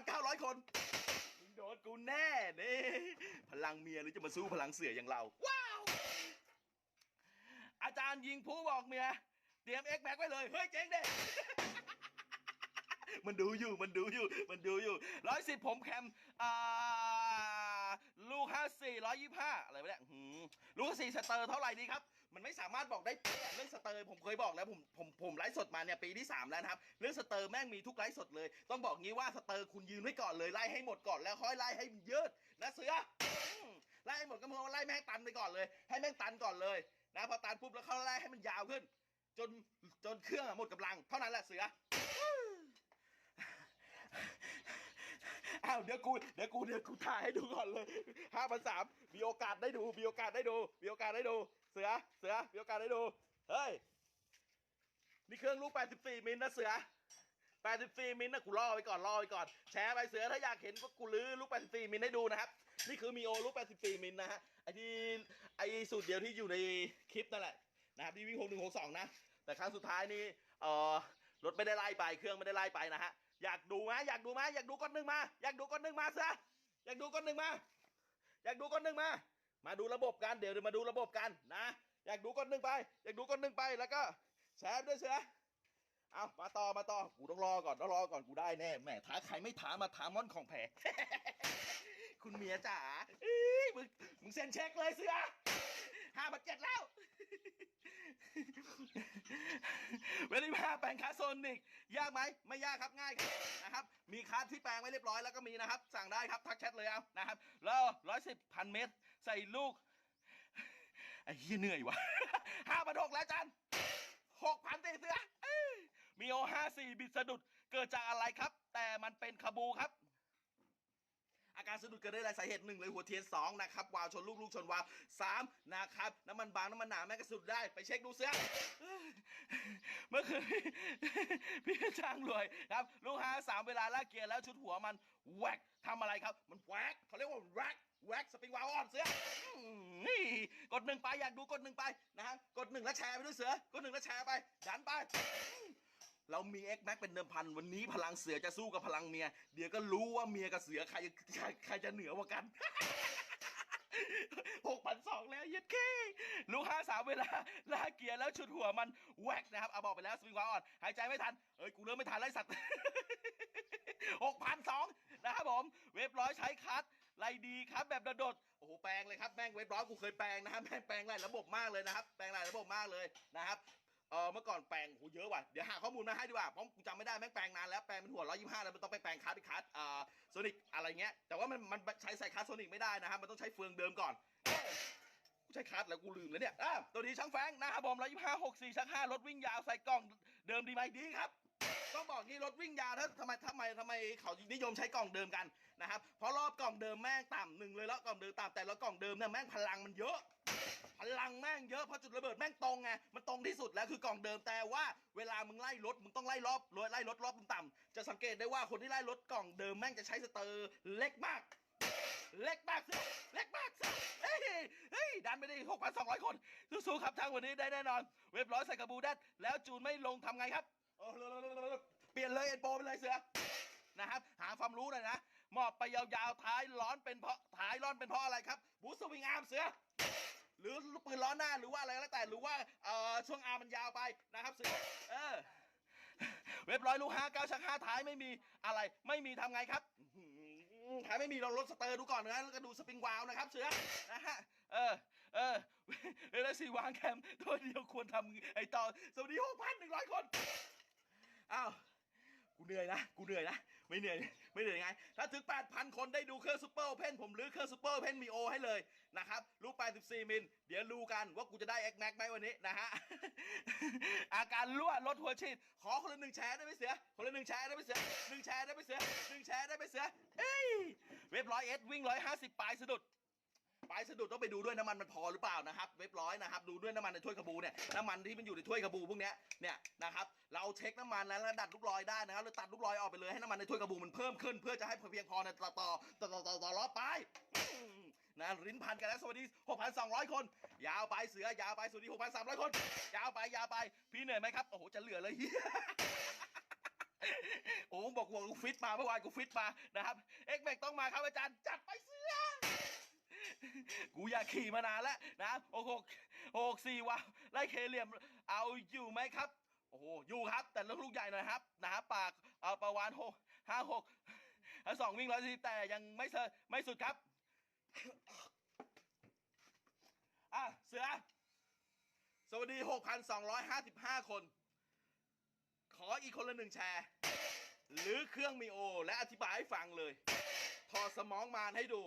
6,900 คนมึงโดนกูแน่นี่พลังเมียหรือจะมาสู้พลังเสืออย่างเรา ว้าว อาจารย์ยิงผู้บอกเมีย เตรียมเอ็กแบ็กไว้เลย เฮ้ยเจ๊งเด้มันดูอยู่ มันดูอยู่ มันดูอยู่ร้อยสิบผมแคม อ่า ลูกห้าสี่ร้อยยี่ห้าอะไรวะเนี่ยลูกสี่สเตอร์เท่าไหร่ดีครับ มันไม่สามารถบอกได้เป๊ะเรื่องสเตอร์ผมเคยบอกแล้วผมผมผมไลฟ์สดมาเนี่ยปีที่สามแล้วนะครับเรื่องสเตอร์แม่งมีทุกไลฟ์สดเลย ต้องบอกงี้ว่าสเตอร์คุณยืนไว้ก่อนเลยไล่ให้หมดก่อนแล้วค่อยไล่ให้มันยืดนะเสือไล่ให้หมดก็เพราะว่าไล่แม่งตันไปก่อนเลย ให้แม่งตันก่อนเลยนะพอตันปุ๊บแล้วเขาไล่ให้มันยาวขึ้น จนจนเครื่องหมดกำลัง เท่านั้นแหละเสืออ้าวเดี๋ยวกูเดี๋ยวกูเดี๋ยวกูถ่ายให้ดูก่อนเลยห้าพันสามมีโอกาสได้ดูมีโอกาสได้ดูมีโอกาสได้ดู เสือ เสือ มีโอกาสได้ดู เฮ้ย นี่เครื่องลูก 84 มิลนะเสือ 84 มิลนะกูล่อไว้ก่อนล่อไว้ก่อน แชร์ไปเสือถ้าอยากเห็นว่ากูลื้อลูก 84 มิลให้ดูนะครับ นี่คือมีโอลูก 84 มิลนะฮะ ไอที่ไอสูตรเดียวที่อยู่ในคลิปนั่นแหละนะครับที่วิ่ง6162 นะ แต่ครั้งสุดท้ายนี่เออรถไม่ได้ไล่ไป เครื่องไม่ได้ไล่ไปนะฮะ อยากดูไหมอยากดูไหมอยากดูก้อนหนึ่งมา อยากดูก้อนหนึ่งมาเสือ อยากดูก้อนหนึ่งมา อยากดูก้อนหนึ่งมา มาดูระบบกันเดี๋ยวเดี๋ยวมาดูระบบกันนะ อยากดูก้อนหนึ่งไป อยากดูก้อนหนึ่งไปแล้วก็แชร์ด้วยเสือเอามาต่อมาต่อกูต้องรอก่อนต้องรอก่อนกูได้แน่แหมท้าใครไม่ท้ามาท้าม่อนของแผลคุณเมียจ๋าเอ้ยมึงมึงเซ็นเช็คเลยเสือห้าพันเจ็ดแล้วเวลิมาแปลงคาโซนิก ยากไหมไม่ยากครับง่ายครับนะครับ มีคาร์ที่แปลงไว้เรียบร้อยแล้วก็มีนะครับ สั่งได้ครับทักแชทเลยเอานะครับแล้วร้อยสิบพันเมตร ใส่ลูกไอ้เหี้ยเหนื่อยวะห้าพันหกแล้วจันหกพันตีเสือเอ้ยมีโอห้าสี่บิดสะดุดเกิดจากอะไรครับ แต่มันเป็นคาบูครับ อาการสะดุดเกิดได้หลายสาเหตุหนึ่งเลยหัวเทียนสองนะครับวาวชนลูกลูกชนวาวสามนะครับน้ำมันบางน้ำมันหนาแม่งก็สะดุดได้ไปเช็คดูเสื้อเมื่อคืนพี่ช่างรวยครับ ลูกค้าสามเวลาลากเกียร์แล้วชุดหัวมันแวกทำอะไรครับ มันแวกเขาเรียกว่าแวก แวกสปริงวาลอ่อนเสือนี่กดหนึ่งไปอยากดูกดหนึ่งไปนะฮะกดหนึ่งแล้วแชร์ไปด้วยเสือกดหนึ่งแล้วแชร์ไป ดันไป เรามี X Max เป็นเดิมพัน วันนี้พลังเสือจะสู้กับพลังเมีย เดี๋ยวก็รู้ว่าเมียกับเสือใครใครใครจะเหนือกว่ากันหกพันสองแล้วเย็ดเคลูกห้าสามเวลาลากเกียร์แล้วชุดหัวมันแวกนะครับเอาบอกไปแล้วสปริงวาล์วอ่อน หายใจไม่ทัน เอ้ย กูเริ่มไม่ทันไล่สัตว์หกพันสองนะครับผม เว็บร้อยใช้คัด ไรดีครับแบบโดดโอ้โหแปลงเลยครับแม่งเว็บร้อยกูเคยแปลงนะครับแม่งแปลงหลายระบบมากเลยนะครับแปลงหลายระบบมากเลยนะครับเออเมื่อก่อนแปลงโหเยอะว่ะเดี๋ยวหาข้อมูลมาให้ดีกว่าเพราะกูจำไม่ได้แม่งแปลงนานแล้วแปลงเป็นหัว125แล้วมันต้องไปแปลงคัสไปคัสอ่าโซนิกอะไรเงี้ยแต่ว่ามันมันใช้ใส่คัสโซนิกไม่ได้นะครับมันต้องใช้เฟืองเดิมก่อนกูใช้คัสแล้วกูลืมแล้วเนี่ยอะตัวนี้ช่างแฟงนะครับผม125 64ชัก5รถวิ่งยาวใส่กล่องเดิมดีไหมดีครับ ต้องบอกนี่รถวิ่งยาวถ้าทำไมทำไมทำไมเขานิยมใช้กล่องเดิมกันนะครับเพราะรอบกล่องเดิมแม่งต่ำหนึ่งเลยแล้วกล่องเดิมต่ำแต่ละกล่องเดิมเนี่ยแม่งพลังมันเยอะ พลังแม่งเยอะเพราะจุดระเบิดแม่งตรงไงมันตรงที่สุดแล้วคือกล่องเดิมแต่ว่าเวลามึงไล่รถมึงต้องไล่รอบไล่รถรอบต่ำจะสังเกตได้ว่าคนที่ไล่รถกล่องเดิมแม่งจะใช้สเตอร์เล็กมาก เล็กมากสิเล็กมากสิเฮ้ยเฮ้ยดันไปได้หกพันสองร้อยคนสู้ๆครับทางวันนี้ได้แน่นอน เว็บร้อยใส่กระบูดดแล้วจูนไม่ลงทำไงครับ โอ้โหเปลี่ยนเลยเอ็นโปไปเลยเสือนะครับ หาความรู้หน่อยนะมอบไปยาวๆท้ายร้อนเป็นเพราะท้ายร้อนเป็นเพราะอะไรครับบูสวิงอาร์มเสือหรือปืนล้อหน้าหรือว่าอะไรก็แล้วแต่หรือว่าเอ่อช่วงอาร์มมันยาวไปนะครับเสือเออเว็บร้อยลูกห้าเก้าชักห้าท้ายไม่มีอะไรไม่มีทำไงครับท้ายไม่มีเราลดสเตอร์ดูก่อนนะแล้วก็ดูสปริงวาล์วนะครับเสือนะฮะเออเออเวลาสี่วางแคมตัวเดียวควรทำไอต่อสวัสดีหกพันหนึ่งร้อยคน อ้าวกูเหนื่อยนะกูเหนื่อยนะไม่เหนื่อยไม่เหนื่อยไง ถ้าถึง 8,000 คนได้ดูเครื่องซูเปอร์เพนผมรื้อเครื่องซูเปอร์เพนมีโอให้เลยนะครับลูก84มิลเดี๋ยวรู้กันว่ากูจะได้ X Max ไหมวันนี้นะฮะอาการรั่วลดหัวฉีดขอคนละหนึ่งแชร์ได้ไหมเสือคนละหนึ่งแชร์ได้ไหมเสือหนึ่งแชร์ได้ไหมเสือหนึ่งแชร์ได้ไหมเสือเอ้ยเว็บร้อยเอสวิ่งร้อยห้าสิบปลายสะดุด ปลายสะดุดต้องไปดูด้วยน้ำมันมันพอหรือเปล่านะครับ เว็บร้อยนะครับ ดูด้วยน้ำมันในถ้วยกระบูเนี่ยน้ำมันที่มันอยู่ในถ้วยกระบูพวกเนี้ยเนี่ยนะครับเราเช็คน้ำมันแล้วดัดลูกรอยได้นะครับเราตัดลูกรอยออกไปเลยให้น้ำมันในถ้วยกระบูมันเพิ่มขึ้น เพื่อจะให้เพียงพอในต่อต่อต่อต่อต่อต่อไปนะลิ้นพันกันแล้วสวัสดี 6,200 คน ยาวไปเสือยาวไปสวัสดี 6,300 คน ยาวไปยาวไป พี่เหนื่อยไหมครับ โอ้โห จะเหลือเลยพโอ้บอกว่ากูฟิตมาเมื่อวานกูฟิตมานะครับ เอ็กแม็กต้องมาครับอาจารย์ จัดไปเสือ กูอยากขี่มานานแล้วนะโอ้โหหกสี่วาวไล่เคเหลี่ยมเอาอยู่ไหมครับโอ้โหอยู่ครับ แต่ลูกลูกใหญ่หน่อยครับหนะครับปากเอาประวานหกห้าหกถ้าสองวิ่งร้อยสี่แต่ยังไม่เซอไม่สุดครับอะเสือ สวัสดี 6,255 คน ขออีกคนละหนึ่งแชร์ หรือเครื่องมีโอ และอธิบายให้ฟังเลย ถอดสมองมานให้ดู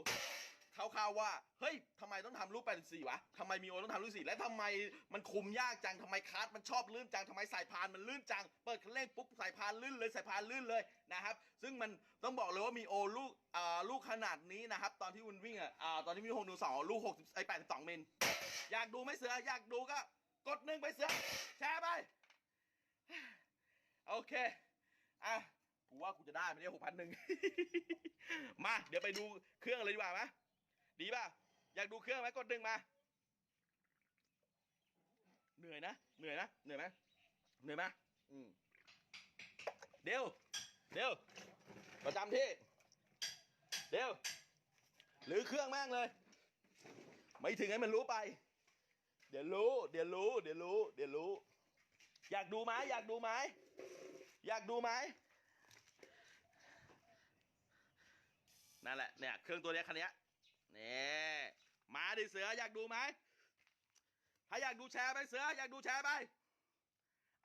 คร่าวๆว่า เฮ้ยทำไมต้องทำรูป 84 วะทำไมมีโอต้องทำรูป4และทำไมมันคุมยากจังทำไมคาร์มันชอบลื่นจังทำไมสายพานมันลื่นจัง เปิดคันเร่งปุ๊บสายพานลื่นเลยสายพานลื่นเลยนะครับ ซึ่งมันต้องบอกเลยว่ามีโอลูกอ่าลูกขนาดนี้นะครับ ตอนที่วุนวิ่งอะอ่าตอนที่มี6 1 2ลูก60ไอ้82มิลอยากดูไหมเสืออยากดูก็ กดหนึ่งไปเสือแชร์ไปโอเคอะกูว่ากูจะได้ไม่ได้หกพันหนึ่งมา เดี๋ยวไปดูเครื่องเลยดีกว่าไหม ดีป่ะ อยากดูเครื่องไหมกดหนึ่งมา เหนื่อยนะ เหนื่อยนะ เหนื่อยไหมเหนื่อยไหมอืมเดี๋ยว เดี๋ยว ประจำที่ เดี๋ยว หรือเครื่องแม่งเลย ไม่ถึงให้มันรู้ไป เดี๋ยวรู้ เดี๋ยวรู้ เดี๋ยวรู้ เดี๋ยวรู้ อยากดูไหมอยากดูไหมอยากดูไหมนั่นแหละเนี่ยเครื่องตัวเนี้ยคันนี้ นี่มาดิเสืออยากดูไหมถ้าอยากดูแชร์ไปเสืออยากดูแชร์ไป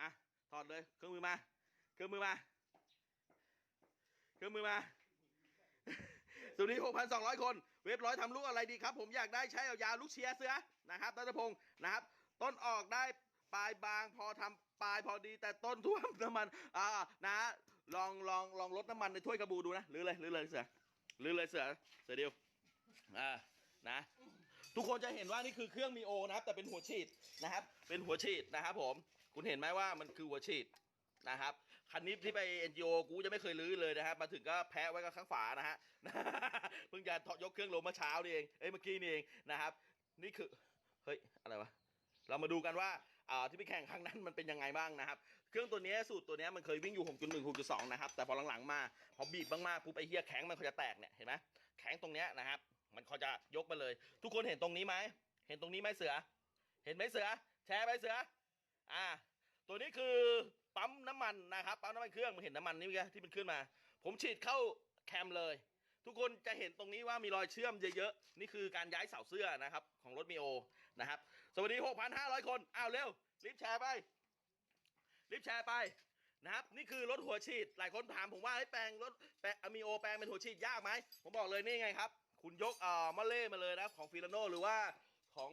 อะถอดเลยเครื่องมือมาเครื่องมือมาเครื่องมือมาสุนี้6,200 คน เว็บร้อยทำลูกอะไรดีครับ ผมอยากได้ใช้ยาวๆลูกเชียร์เสือนะครับตัตพงศ์นะครับ ต้นออกได้ปลายบางพอทำปลายพอดีแต่ต้นท่วมน้ำมันอ่านะลองลองลองลดน้ำมันในถ้วยกระบูดูนะหรือเลยหรือเลยเสือหรือเลยเสือเสือเดียว อ่านะ ทุกคนจะเห็นว่านี่คือเครื่องมีโอนะครับ แต่เป็นหัวฉีดนะครับ เป็นหัวฉีดนะครับ ผม คุณเห็นไหมว่ามันคือหัวฉีดนะครับคันนี้ที่ไป NGO กูจะไม่เคยลื้อเลยนะครับ มาถึงก็แพ้ไว้กับข้างฝานะฮะเพิ่งจะยกเครื่องลงเมื่อเช้านี่เองเอ้ยเมื่อกี้นี่เองนะครับ นี่คือเฮ้ยอะไรวะเรามาดูกันว่าอ่าที่ไปแข่งครั้งนั้นมันเป็นยังไงบ้างนะครับ เครื่องตัวนี้สูตรตัวนี้มันเคยวิ่งอยู่ 6.1 6.2 นะครับ แต่พอหลังๆมา พอบีบมากๆปุ๊บไอเหี้ยแข็งมันเขาจะแตกเนี่ยเห็นไหมแข็งตรงเนี้ยนะครับ มันเขาจะยกมาเลย ทุกคนเห็นตรงนี้ไหมเห็นตรงนี้ไหมเสือ เห็นไหมเสือ แชร์ไปเสือ อ่า ตัวนี้คือปั๊มน้ำมันนะครับปั๊มน้ำมันเครื่องมันเห็นน้ำมันนี่ไหมที่มันขึ้นมา ผมฉีดเข้าแคมเลย ทุกคนจะเห็นตรงนี้ว่ามีรอยเชื่อมเยอะๆนี่คือการย้ายเสาเสื้อนะครับ ของรถมีโอนะครับ สวัสดี 6,500 คนอ้าวเร็วรีบแชร์ไปรีบแชร์ไปนะครับนี่คือรถหัวฉีดหลายคนถามผมว่าให้แปลงรถแปลงมีโอแปลงเป็นหัวฉีดยากไหมผมบอกเลยนี่ไงครับ คุณยกเอ่อมอเล่มาเลยนะครับของฟิลาโนหรือว่าของ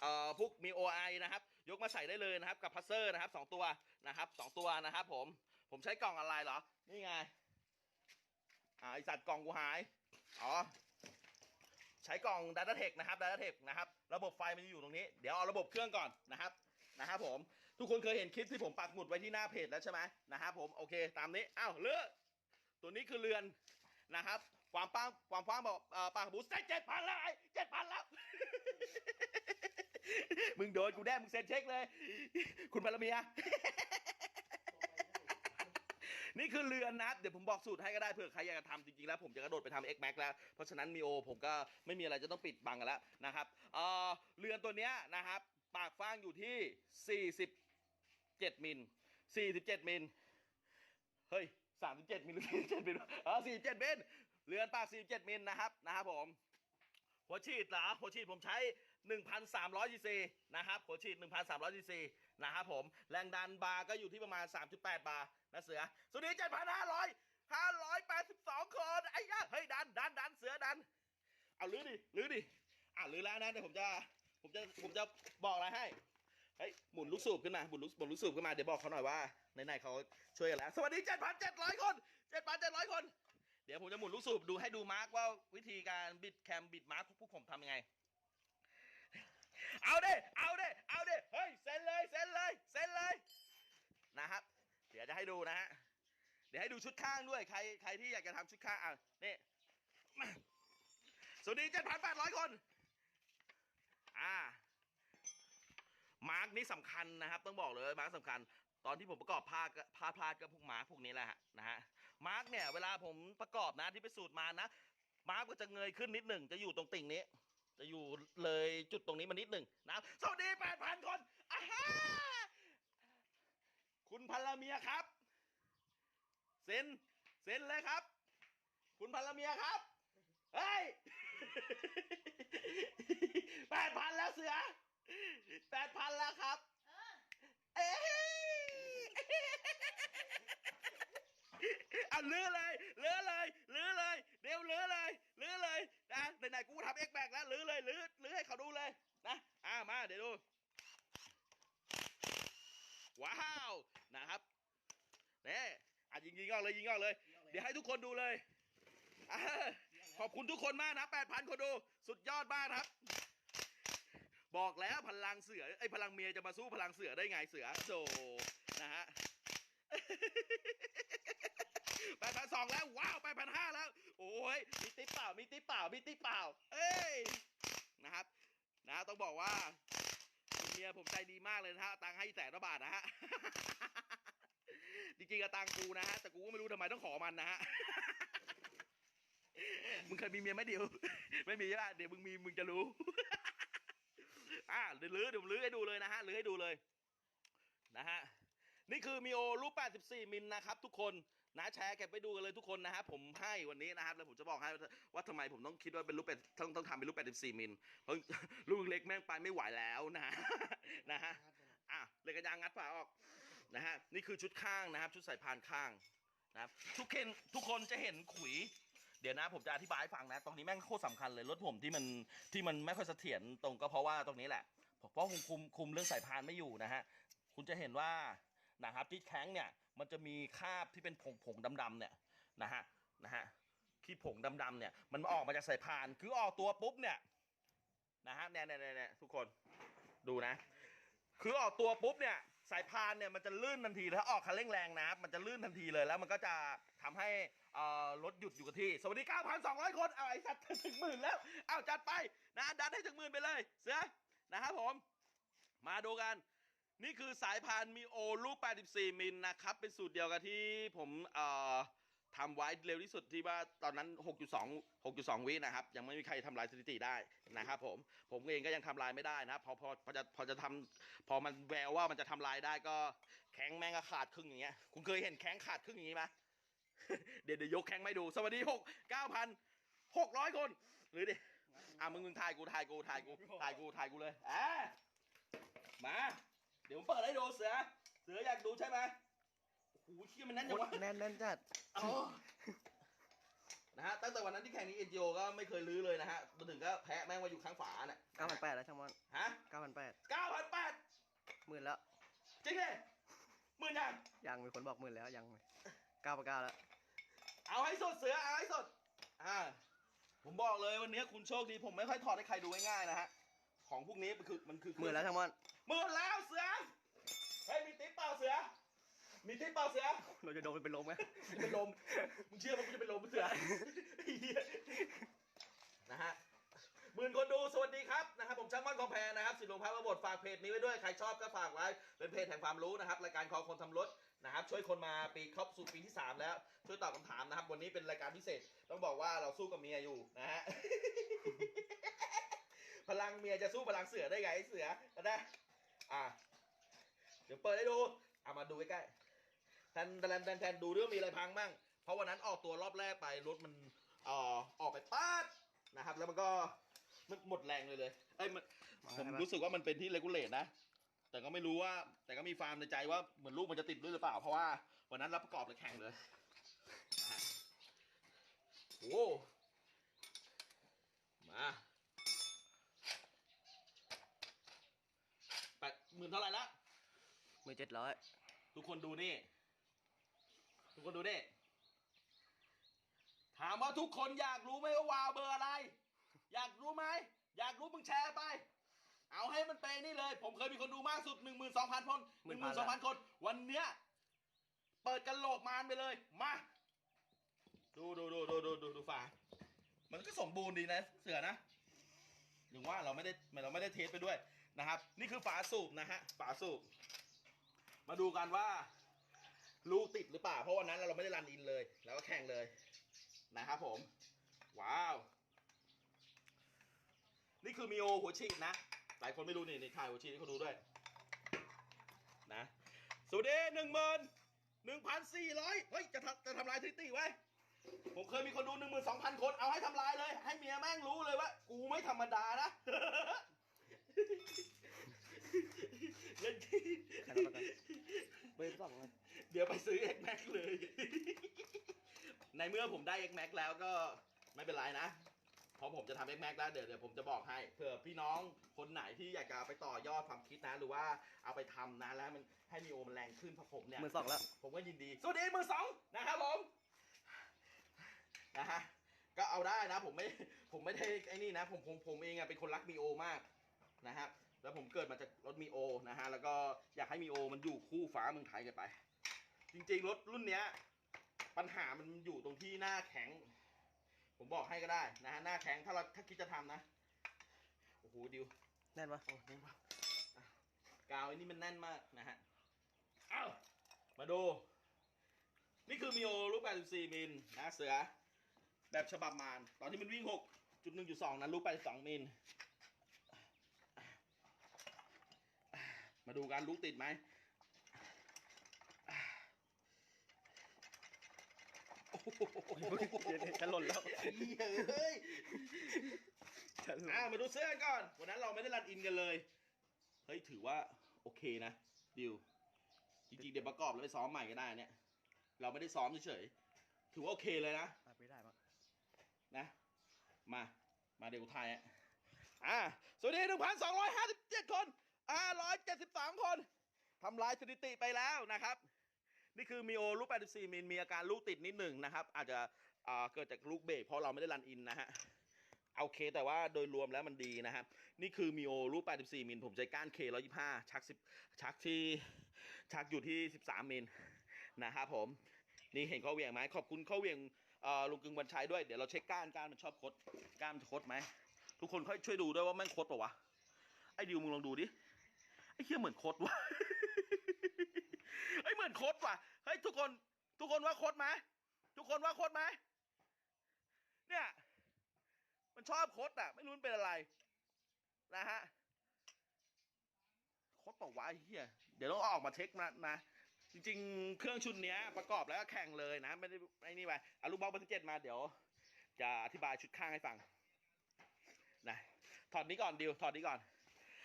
เอ่อพวกมีโอไอนะครับ ยกมาใส่ได้เลยนะครับ กับพัสเซอร์นะครับสองตัวนะครับสองตัวนะครับ ผมผมใช้กล่องอะไรเหรอ นี่ไงอ่าไอสัตว์กล่องกูหายอ๋อใช้กล่อง Data Tech นะครับ Data Tech นะครับ ระบบไฟมันจะอยู่ตรงนี้ เดี๋ยวเอาระบบเครื่องก่อนนะครับ นะครับผม ทุกคนเคยเห็นคลิปที่ผมปักหมุดไว้ที่หน้าเพจแล้วใช่ไหมนะครับผม โอเค ตามนี้ อ้าว เลือก ตัวนี้คือเรือนนะครับ ความป้างความฟ้างบอกปากบูสเจ็ดพันแล้วไอ้เจ็ดพันแล้ว มึงโดนกูแน่มึงเซ็นเช็คเลย คุณบารมีอะนี่คือเรือนนะครับเดี๋ยวผมบอกสูตรให้ก็ได้เผื่อใครอยากจะทำจริงๆแล้วผมจะกระโดดไปทำ X Max แล้ว เพราะฉะนั้นมีโอผมก็ไม่มีอะไรจะต้องปิดบังกันแล้วนะครับเอ่อเรือนตัวเนี้ยนะครับ ปากฟางอยู่ที่ 47 มิล 47 มิล เฮ้ย 37 มิลหรือ47มิลเออ47มิล เรือนปาก 47 มิลนะครับนะครับผม หัวฉีดเหรอหัวฉีดผมใช้ 1,300 cc นะครับ หัวฉีด 1,300 cc นะครับผม แรงดันบาร์ก็อยู่ที่ประมาณ 3.8 บาร์นะเสือ สุดนี้ 7,500 582 คน ไอ้ยะเฮ้ย ดันดันดันเสือดัน เอาลื้อดิลื้อดิอะลื้อแล้วนะเดี๋ยวผมจะผมจะผมจะบอกอะไรให้เฮ้ยหมุนลูกสูบขึ้นมาหมุนลูกหมุนลูกสูบขึ้นมาเดี๋ยวบอกเขาหน่อยว่าไหนๆเขาช่วยกันแล้ว สวัสดี 7,700 คน 7,700 คน เดี๋ยวผมจะหมุนลูกสูบดูให้ดูมาร์กว่าวิธีการบิดแคมบิดมาร์กพวกผมทำยังไง เอาเด้เอาเด้เอาเด้เฮ้ยเซ็นเลยเซ็นเลยเซ็นเลยนะครับ เดี๋ยวจะให้ดูนะฮะเดี๋ยวให้ดูชุดข้างด้วยใครใครที่อยากจะทำชุดข้างอะนี่สวัสดี7,800คน อ่า มาร์กนี่สำคัญนะครับ ต้องบอกเลยมาร์กสำคัญ ตอนที่ผมประกอบผ้าก็ผ้าพลาดก็พวกมาร์กพวกนี้แหละฮะนะฮะ มาร์กเนี่ยเวลาผมประกอบนะที่ไปสูตรมานะ มาร์กก็จะเงยขึ้นนิดหนึ่งจะอยู่ตรงติ่งนี้ จะอยู่เลยจุดตรงนี้มานิดหนึ่งนะครับสวัสดีแปดพันคนอาฮ่าคุณพันละเมียครับ เซ็นเซ็นเลยครับ คุณพันละเมียครับเฮ้ยแปดพันแล้วเสือแปดพันแล้วครับ เอ้ยเอาเลือเลยเลือเลยเลือเลย เดี๋ยวเลือเลยเลือเลยนะไหนๆกูทำเอ็กแบกแล้วเลือเลยเลือเลือให้เขาดูเลยนะอ่ามาเดี๋ยวดู ว้าวนะครับเนี่ยอะยิงยิงออกเลยยิงออกเลย เดี๋ยวให้ทุกคนดูเลยขอบคุณทุกคนมากนะ8,000คนดู สุดยอดมากครับ บอกแล้วพลังเสือไอ้พลังเมียจะมาสู้พลังเสือได้ไงเสือโซนะฮะ แปดพันสองแล้วว้าวแปดพันห้าแล้ว โอ้ยมีติ๊บเปล่ามีติ๊บเปล่ามีติ๊บเปล่า เอ้ยนะครับ นะต้องบอกว่าคุณเมียผมใจดีมากเลยนะฮะตังให้แสนกว่าบาทนะฮะจริงๆกตังกูนะฮะแต่กูก็ไม่รู้ทำไมต้องขอมันนะฮะมึงเคยมีเมียไหมเดียว ไม่มีใช่ปะเดี๋ยวมึงมีมึงจะรู้อ่าเดี๋ยวลื้อเดี๋ยวลื้อให้ดูเลยนะฮะลื้อให้ดูเลยนะฮะนี่คือมีโอรูป 84 มิลนะครับทุกคน นะแชร์เก็บไปดูกันเลยทุกคนนะฮะผมให้วันนี้นะครับแล้วผมจะบอกให้ว่าทำไมผมต้องคิดว่าเป็นรูปเป็ดต้องต้องทำเป็นรูป 84 มิลเพราะลูกเล็กแม่งไปไม่ไหวแล้วนะฮะนะฮะอะเลยกระยางงัดฝาออกนะฮะนี่คือชุดข้างนะครับ ชุดใส่พานข้างนะครับทุกคนทุกคนจะเห็นขุย เดี๋ยวนะผมจะอธิบายให้ฟังนะ ตรงนี้แม่งโคตรสำคัญเลยรถผมที่มันที่มันไม่ค่อยเสถียรตรงก็เพราะว่าตรงนี้แหละเพราะคุมคุมคุมเรื่องสายพานไม่อยู่นะฮะคุณจะเห็นว่านะครับที่แข้งเนี่ย มันจะมีคราบที่เป็นผงผงดำๆเนี่ยนะฮะนะฮะขี้ผงดำๆเนี่ยมันออกมาจากสายพานคือออกตัวปุ๊บเนี่ยนะฮะเนี่ยเนี่ยเนี่ยเนี่ยทุกคนดูนะ คือออกตัวปุ๊บเนี่ยสายพานเนี่ยมันจะลื่นทันทีถ้าออกคันเร่งแรงนะครับมันจะลื่นทันทีเลยแล้วมันก็จะทำให้อ่อรถหยุดอยู่กับที่ สวัสดี 9,200 คนเอาไอ้สัตว์ถึงหมื่นแล้วเอาจัดไปนะดันให้ถึงหมื่นไปเลย เสือนะครับผม มาดูกัน นี่คือสายพานมีโอลูก 84 มิลนะครับ เป็นสูตรเดียวกับที่ผมเอ่อทำไว้เร็วที่สุดที่ว่าตอนนั้น 6.2 6.2 วินะครับ ยังไม่มีใครทำลายสถิติได้นะครับผม ผมเองก็ยังทำลายไม่ได้นะครับพอพอพอจะพอจะทำพอมันแววว่ามันจะทำลายได้ก็แข้งแม่งก็ขาดครึ่งอย่างเงี้ย คุณเคยเห็นแข้งขาดครึ่งอย่างงี้ไหมเดี๋ยวเดี๋ยวยกแข้งไม่ดู สวัสดีหกเก้าพันหกร้อยคน หรือดิอะมึงมึงถ่ายกูถ่ายกูถ่ายกูถ่ายกูถ่ายกูเลยอะมา ดี๋ยวผมเปิดให้ดูเสือ เสืออยากดูใช่ไหมโอ้โหเชี่ยมันแน่นจังวะแน่นแน่นจัดอ๋อนะฮะตั้งแต่วันนั้นที่แข่งนี้เอ็นจีโอก็ไม่เคยลื้อเลยนะฮะมาถึงก็แพ้แม่งมาอยู่ข้างฝาเนี่ยเก้าพันแปดแล้วช่างมันฮะเก้าพันแปดเก้าพันแปดหมื่นแล้วจริงเลยหมื่นยังยังมีคนบอกหมื่นแล้วยังเก้าพันเก้าแล้วเอาให้สุดเสือเอาให้สุดอ่าผมบอกเลยวันนี้คุณโชคดีผมไม่ค่อยถอดให้ใครดูง่ายๆนะฮะของพวกนี้มันคือมันคือหมื่นแล้วช่างมัน หมื่นแล้วเสือเฮ้ยมีติ๊บเปล่าเสือ มีติ๊บเปล่าเสือเราจะโดนเป็นลมไหมจะเป็นลม มึงเชื่อมั้ยกูจะเป็นลมเสือไอ้เหี้ยนะฮะหมื่นคนดูสวัสดีครับนะครับผมช่างมั่นคองแพรนะครับสิทธิ์หลวงพระประบทฝากเพจนี้ไว้ด้วยใครชอบก็ฝากไว้เป็นเพจแห่งความรู้นะครับรายการคอคนทำรถนะครับช่วยคนมาปีเข้าสู่ปีที่สามแล้ว ช่วยตอบคำถามนะครับ วันนี้เป็นรายการพิเศษ ต้องบอกว่าเราสู้กับเมียอยู่นะฮะพลังเมียจะสู้พลังเสือได้ไงไอ้เสือนะ อะเดี๋ยวเปิดให้ดูเอามาดูใกล้ๆแทนแทนแทนแทนดูด้วยว่ามีอะไรพังบ้างเพราะวันนั้นออกตัวรอบแรกไปรถมันเอ่อออกไปป๊าดนะครับ แล้วมันก็มันหมดแรงเลยเลยเอ้ยมันผมรู้สึกว่ามันเป็นที่เลกูเลตนะแต่ก็ไม่รู้ว่า แต่ก็มีฟาร์มในใจว่าเหมือนลูกมันจะติดด้วยหรือเปล่า เพราะว่าวันนั้นรับประกอบเลยแข่งเลยโอ้มาแปดห มื่นเท่าไหร่ละหมื่นเจ็ดร้อยทุกคนดูนี่ ทุกคนดูนี่ ถามว่าทุกคนอยากรู้ไหมว่าวาวเบอร์อะไร อยากรู้ไหม อยากรู้มึงแชร์ไป เอาให้มันเป็นนี่เลย ผมเคยมีคนดูมากสุด 1 2 0 0 0 คน 1 2 0 0 0 คน วันเนี้ย เปิดกันโหลกมานไปเลย มา ดูดูดูดูดูดูดูฝามันก็สมบูรณ์ดีนะ เสือนะถึงว่าเราไม่ได้เราไม่ได้เทสไปด้วย นะครับ นี่คือฝาสูบนะฮะฝาสูบ มาดูกันว่าลูติดหรือเปล่า เพราะวันนั้นเราไม่ได้รันอินเลย แล้วก็แข่งเลยนะครับผม ว้าว นี่คือมีโอหัวฉีดนะ หลายคนไม่รู้นี่นี่ถ่ายหัวฉีดให้เขาดูด้วย นะสวัสดีหนึ่งหมื่นหนึ่งพันสี่ร้อยเฮ้ย จะทำจะทำลายสถิติไว้ผมเคยมีคนดูหนึ่งหมื่นสองพันคน เอาให้ทำลายเลย ให้เมียแม่งรู้เลยว่า กูไม่ธรรมดานะ เล่นที่ใครรับประกันเบอร์สองเลยเดี๋ยวไปซื้อ X Max เลย ในเมื่อผมได้ X Max แล้วก็ไม่เป็นไรนะ เพราะผมจะทำ X Max แล้วเดี๋ยวเดี๋ยวผมจะบอกให้เผื่อพี่น้องคนไหนที่อยากจะเอาไปต่อยอดความคิดนะ หรือว่าเอาไปทำนะแล้วมันให้มีโอมันแรงขึ้นเพราะผมเนี่ยหมื่นสองแล้ว ผมก็ยินดี สวัสดีมือสองนะครับผมนะฮะก็เอาได้นะ ผมไม่ผมไม่ได้ไอ้นี่นะ ผมผมผมเองอะเป็นคนรักมีโอมาก นะครับแล้วผมเกิดมาจากรถมีโอนะฮะแล้วก็อยากให้มีโอมันอยู่คู่ฟ้าเมืองไทยกันไป จริงๆรถรุ่นเนี้ย ปัญหามันอยู่ตรงที่หน้าแข็ง ผมบอกให้ก็ได้นะฮะหน้าแข็งถ้าเราถ้าคิดจะทำนะโอ้โหดิวแน่นปะโอ้แน่นมากอะกาวไอ้นี่มันแน่นมากนะฮะเอ้ามาดู นี่คือมีโอรูป 84 มิลนะเสือ แบบฉบับมาน ตอนที่มันวิ่ง 6.1.2นั้นรูป 82 มิล มาดูการลูกติดไหมโอ้โหเดี๋ยวจะหล่นแล้วเฮ้ยจะหล่นอ่ามาดูเสื้อกันก่อน วันนั้นเราไม่ได้รันอินกันเลย เฮ้ยถือว่าโอเคนะดิว จริงๆ เดี๋ยวประกอบแล้วไปซ้อมใหม่ก็ได้เนี่ย เราไม่ได้ซ้อมเฉยๆ ถือว่าโอเคเลยนะอะไม่ได้มั้งนะ มา มาเดี๋ยวกูถ่ายอะ อ่าสวัสดีหนึ่งพันสองร้อยห้าสิบเจ็ดคน อ่าร้อยเจ็ดสิบสามคนทำลายสถิติไปแล้วนะครับ นี่คือมีโอลูก84มิลมีอาการลูกติดนิดหนึ่งนะครับ อาจจะเกิดจากลูกเบรกเพราะเราไม่ได้รันอินนะฮะโอเค แต่ว่าโดยรวมแล้วมันดีนะครับ นี่คือมีโอลูก84 มิล ผมใช้ก้าน K 125 ชัก 10 ชักที่ชักอยู่ที่ 13 มิลนะครับผม นี่เห็นข้อเหวี่ยงไหม ขอบคุณข้อเหวี่ยงลุงกึงวันชัยด้วย เดี๋ยวเราเช็คก้าน ก้านมันชอบคด ก้านมันคดไหม ทุกคนค่อยช่วยดูด้วยว่าม่งคดปะวะ ไอ้ดิวมึงลองดูดิ เหี้ยเหมือนโคดวะไอ้ยเหมือนโคดว่ะเฮ้ยทุกคน ทุกคนว่าโคดไหมทุกคนว่าโคดไหมเนี่ย มันชอบโคดอะ ไม่รู้มันเป็นอะไร นะฮะโคดเปล่าวะไอ้เหี้ยเดี๋ยวต้องออกมาเช็คนะนะจริงๆ เครื่องชุดเนี้ยประกอบแล้วก็แข่งเลยนะ ไม่ได้ไอ้นี่ไปเอาลูกบอลเบอร์เจ็ดมาเดี๋ยว จะอธิบายชุดข้างให้ฟังนะถอดนี้ก่อนดิวถอดนี้ก่อน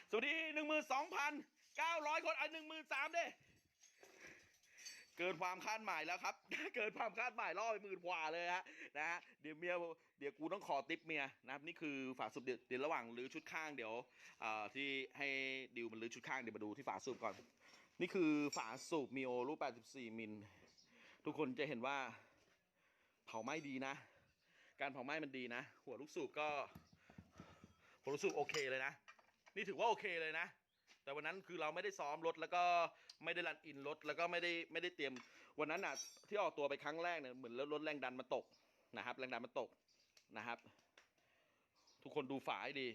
สวัสดีหนึ่งหมื่นสองพันเก้าร้อยคนอันหนึ่งหมื่นสามเด้เกินความคาดหมายแล้วครับ เกินความคาดหมายล่อไปหมื่นกว่าเลยฮะนะฮะเดี๋ยวเมียเดี๋ยวกูต้องขอติปเมียนะครับนี่คือฝาสูบเดี๋ยวเดี๋ยวระหว่างรื้อชุดข้างเดี๋ยวที่ให้ดิวมันรื้อชุดข้างเดี๋ยวมาดูที่ฝาสูบก่อน นี่คือฝาสูบมีโอรูป 84 มิลทุกคนจะเห็นว่าเผาไหม้ดีนะ การเผาไหม้มันดีนะ หัวลูกสูบก็หัวลูกสูบโอเคเลยนะ นี่ถือว่าโอเคเลยนะ แต่วันนั้นคือเราไม่ได้ซ้อมรถแล้วก็ไม่ได้รันอินรถแล้วก็ไม่ได้ไม่ได้เตรียม วันนั้นอะที่ออกตัวไปครั้งแรกเนี่ยเหมือนรถแรงดันมันตกนะครับ แรงดันมันตกนะครับ ทุกคนดูฝาให้ดี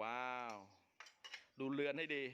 ว้าว ดูเรือนให้ดี